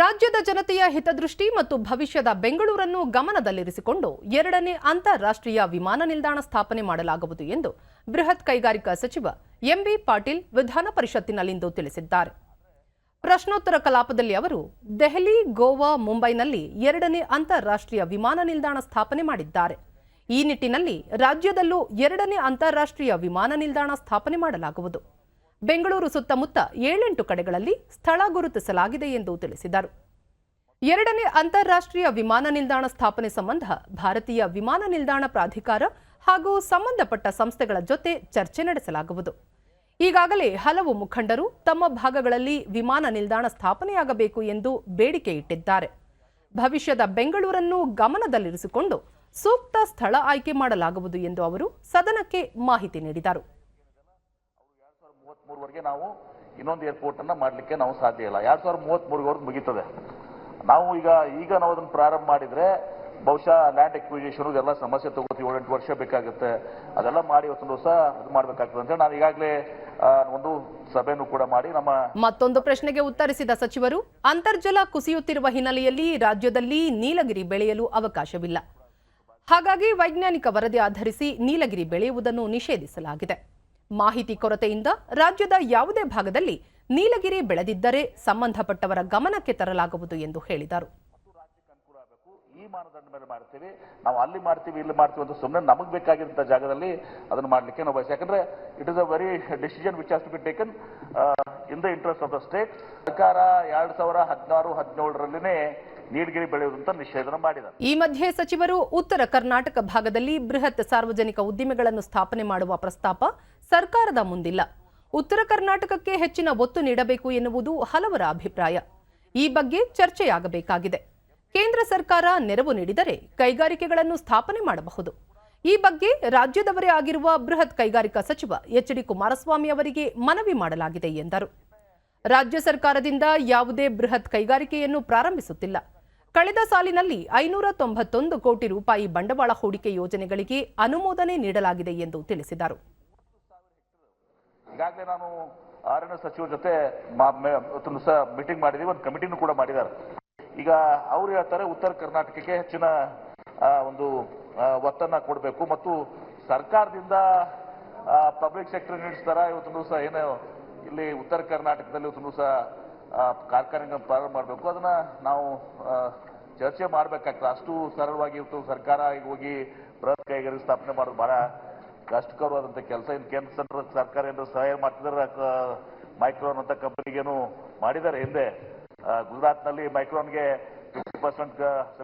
ರಾಜ್ಯದ ಜನತೆಯ ಹಿತದೃಷ್ಟಿ ಮತ್ತು ಭವಿಷ್ಯದ ಬೆಂಗಳೂರನ್ನು ಗಮನದಲ್ಲಿರಿಸಿಕೊಂಡು ಎರಡನೇ ಅಂತಾರಾಷ್ಟ್ರೀಯ ವಿಮಾನ ನಿಲ್ದಾಣ ಸ್ಥಾಪನೆ ಮಾಡಲಾಗುವುದು ಎಂದು ಬೃಹತ್ ಕೈಗಾರಿಕಾ ಸಚಿವ ಎಂಬಿ ಪಾಟೀಲ್ ವಿಧಾನ ಪರಿಷತ್ತಿನಲ್ಲಿಂದು ತಿಳಿಸಿದ್ದಾರೆ. ಪ್ರಶ್ನೋತ್ತರ ಕಲಾಪದಲ್ಲಿ ಅವರು ದೆಹಲಿ, ಗೋವಾ, ಮುಂಬೈನಲ್ಲಿ ಎರಡನೇ ಅಂತಾರಾಷ್ಟ್ರೀಯ ವಿಮಾನ ನಿಲ್ದಾಣ ಸ್ಥಾಪನೆ ಮಾಡಿದ್ದಾರೆ. ಈ ನಿಟ್ಟಿನಲ್ಲಿ ರಾಜ್ಯದಲ್ಲೂ ಎರಡನೇ ಅಂತಾರಾಷ್ಟ್ರೀಯ ವಿಮಾನ ನಿಲ್ದಾಣ ಸ್ಥಾಪನೆ ಮಾಡಲಾಗುವುದು. ಬೆಂಗಳೂರು ಸುತ್ತಮುತ್ತ ಏಳೆಂಟು ಕಡೆಗಳಲ್ಲಿ ಸ್ಥಳ ಗುರುತಿಸಲಾಗಿದೆ ಎಂದು ತಿಳಿಸಿದರು. ಎರಡನೇ ಅಂತಾರಾಷ್ಟ್ರೀಯ ವಿಮಾನ ನಿಲ್ದಾಣ ಸ್ಥಾಪನೆ ಸಂಬಂಧ ಭಾರತೀಯ ವಿಮಾನ ನಿಲ್ದಾಣ ಪ್ರಾಧಿಕಾರ ಹಾಗೂ ಸಂಬಂಧಪಟ್ಟ ಸಂಸ್ಥೆಗಳ ಜೊತೆ ಚರ್ಚೆ ನಡೆಸಲಾಗುವುದು. ಈಗಾಗಲೇ ಹಲವು ಮುಖಂಡರು ತಮ್ಮ ಭಾಗಗಳಲ್ಲಿ ವಿಮಾನ ನಿಲ್ದಾಣ ಸ್ಥಾಪನೆಯಾಗಬೇಕು ಎಂದು ಬೇಡಿಕೆ ಇಟ್ಟಿದ್ದಾರೆ. ಭವಿಷ್ಯದ ಬೆಂಗಳೂರನ್ನು ಗಮನದಲ್ಲಿರಿಸಿಕೊಂಡು ಸೂಕ್ತ ಸ್ಥಳ ಆಯ್ಕೆ ಮಾಡಲಾಗುವುದು ಎಂದು ಅವರು ಸದನಕ್ಕೆ ಮಾಹಿತಿ ನೀಡಿದರು. ಮೂವತ್ಮೂರವರೆಗೆ ನಾವು ಇನ್ನೊಂದು ಏರ್ಪೋರ್ಟ್ ಅನ್ನ ಮಾಡಲಿಕ್ಕೆ ನಾವು ಸಾಧ್ಯ ಇಲ್ಲ. ಎರಡ್ ಸಾವಿರದ ಮೂವತ್ಮೂರವರೆಗೆ ಮುಗೀತದೆ. ನಾವು ಈಗ ಈಗ ನಾವು ಅದನ್ನು ಪ್ರಾರಂಭ ಮಾಡಿದ್ರೆ ಬಹುಶಃ ಲ್ಯಾಂಡ್ ಎಕ್ವಿಜೇಷನ್ ಎಲ್ಲ ಸಮಸ್ಯೆ ತಗೋತೀವಿ. ಏಳೆಂಟು ವರ್ಷ ಬೇಕಾಗುತ್ತೆ. ಅದೆಲ್ಲ ಮಾಡಿ ಇವತ್ತೊಂದು ದಿವಸ ಇದು ಮಾಡ್ಬೇಕಾಗ್ತದೆ ಅಂತ ನಾನು ಈಗಾಗಲೇ ಒಂದು ಸಭೆನೂ ಕೂಡ ಮಾಡಿ ನಮ್ಮ ಮತ್ತೊಂದು ಪ್ರಶ್ನೆಗೆ ಉತ್ತರಿಸಿದ ಸಚಿವರು, ಅಂತರ್ಜಲ ಕುಸಿಯುತ್ತಿರುವ ಹಿನ್ನೆಲೆಯಲ್ಲಿ ರಾಜ್ಯದಲ್ಲಿ ನೀಲಗಿರಿ ಬೆಳೆಯಲು ಅವಕಾಶವಿಲ್ಲ. ಹಾಗಾಗಿ ವೈಜ್ಞಾನಿಕ ವರದಿ ಆಧರಿಸಿ ನೀಲಗಿರಿ ಬೆಳೆಯುವುದನ್ನು ನಿಷೇಧಿಸಲಾಗಿದೆ. ಮಾಹಿತಿ ಕೊರತೆಯಿಂದ ರಾಜ್ಯದ ಯಾವುದೇ ಭಾಗದಲ್ಲಿ ನೀಲಗಿರಿ ಬೆಳೆದಿದ್ದರೆ ಸಂಬಂಧಪಟ್ಟವರ ಗಮನಕ್ಕೆ ತರಲಾಗುವುದು ಎಂದು ಹೇಳಿದರು. ಈ ಮಾನದಂಡ ಮೇಲೆ ಮಾಡ್ತೀವಿ ನಾವು ಅಲ್ಲಿ ಮಾಡ್ತೀವಿ ಇಲ್ಲಿ ಮಾಡ್ತೀವಿ ಅಂತ ಸುಮ್ಮನೆ ನಮಗೆ ಬೇಕಾಗಿರುವಂತಹ ಜಾಗದಲ್ಲಿ ಅದನ್ನು ಮಾಡಲಿಕ್ಕೆ ನಾವು ಬಯಸಿ ಯಾಕಂದ್ರೆ it is a very decision which to be taken in the interest of the state ಸರ್ಕಾರ ಎರಡು ಸಾವಿರ ಹದಿನಾರು ಹದಿನೇಳರಲ್ಲಿನೇ ನೀಲಗಿರಿ ಬೆಳೆಯುವುದಂತ ನಿಷೇಧನ ಮಾಡಿದ್ದಾರೆ. ಈ ಮಧ್ಯೆ ಸಚಿವರು ಉತ್ತರ ಕರ್ನಾಟಕ ಭಾಗದಲ್ಲಿ ಬೃಹತ್ ಸಾರ್ವಜನಿಕ ಉದ್ದಿಮೆಗಳನ್ನು ಸ್ಥಾಪನೆ ಮಾಡುವ ಪ್ರಸ್ತಾಪ ಸರ್ಕಾರದ ಮುಂದಿಲ್ಲ. ಉತ್ತರ ಕರ್ನಾಟಕಕ್ಕೆ ಹೆಚ್ಚಿನ ಒತ್ತು ನೀಡಬೇಕು ಎನ್ನುವುದು ಹಲವರ ಅಭಿಪ್ರಾಯ. ಈ ಬಗ್ಗೆ ಚರ್ಚೆಯಾಗಬೇಕಾಗಿದೆ. ಕೇಂದ್ರ ಸರ್ಕಾರ ನೆರವು ನೀಡಿದರೆ ಕೈಗಾರಿಕೆಗಳನ್ನು ಸ್ಥಾಪನೆ ಮಾಡಬಹುದು. ಈ ಬಗ್ಗೆ ರಾಜ್ಯದವರೇ ಆಗಿರುವ ಬೃಹತ್ ಕೈಗಾರಿಕಾ ಸಚಿವ ಎಚ್ ಡಿ ಕುಮಾರಸ್ವಾಮಿ ಅವರಿಗೆ ಮನವಿ ಮಾಡಲಾಗಿದೆ ಎಂದರು. ರಾಜ್ಯ ಸರ್ಕಾರದಿಂದ ಯಾವುದೇ ಬೃಹತ್ ಕೈಗಾರಿಕೆಯನ್ನು ಪ್ರಾರಂಭಿಸುತ್ತಿಲ್ಲ. ಕಳೆದ ಸಾಲಿನಲ್ಲಿ ಐನೂರ ತೊಂಬತ್ತೊಂದು ಕೋಟಿ ರೂಪಾಯಿ ಬಂಡವಾಳ ಹೂಡಿಕೆ ಯೋಜನೆಗಳಿಗೆ ಅನುಮೋದನೆ ನೀಡಲಾಗಿದೆ ಎಂದು ತಿಳಿಸಿದರು. ಈಗಾಗಲೇ ನಾನು ಅರಣ್ಯ ಸಚಿವರ ಜೊತೆ ಇವತ್ತೊಂದು ಮೀಟಿಂಗ್ ಮಾಡಿದೀವಿ, ಒಂದು ಕಮಿಟಿನೂ ಕೂಡ ಮಾಡಿದ್ದಾರೆ. ಈಗ ಅವ್ರು ಹೇಳ್ತಾರೆ ಉತ್ತರ ಕರ್ನಾಟಕಕ್ಕೆ ಹೆಚ್ಚಿನ ಒಂದು ಒತ್ತನ್ನ ಕೊಡಬೇಕು ಮತ್ತು ಸರ್ಕಾರದಿಂದ ಪಬ್ಲಿಕ್ ಸೆಕ್ಟರ್ ನಡೆಸ್ತಾರ ಇವತ್ತು ದಿವಸ ಏನು, ಇಲ್ಲಿ ಉತ್ತರ ಕರ್ನಾಟಕದಲ್ಲಿ ಇವತ್ತು ಸಹ ಕಾರ್ಖಾನೆ ಪ್ರಾರಂಭ ಮಾಡಬೇಕು. ಅದನ್ನ ನಾವು ಚರ್ಚೆ ಮಾಡ್ಬೇಕಾಗ್ತದೆ. ಅಷ್ಟು ಸರಳವಾಗಿ ಇವತ್ತು ಸರ್ಕಾರ ಹೋಗಿ ಬೃಹತ್ ಕೈಗಾರಿಕೆ ಸ್ಥಾಪನೆ ಮಾಡೋದು ಬಹಳ ಕಷ್ಟಕರವಾದಂಥ ಕೆಲಸ ಇನ್ನು ಕೇಂದ್ರ ಸರ್ಕಾರ ಸರ್ಕಾರ ಏನಾದ್ರು ಸಹಾಯ ಮಾಡ್ತಿದ್ದಾರೆ ಮೈಕ್ರೋನ್ ಅಂತ ಕಂಪನಿಗೇನು ಮಾಡಿದ್ದಾರೆ. ಹಿಂದೆ ಗುಜರಾತ್ನಲ್ಲಿ ಮೈಕ್ರೋನ್ಗೆ ಫಿಫ್ಟಿ ಪರ್ಸೆಂಟ್ ಸಮೀಕ್ಷೆ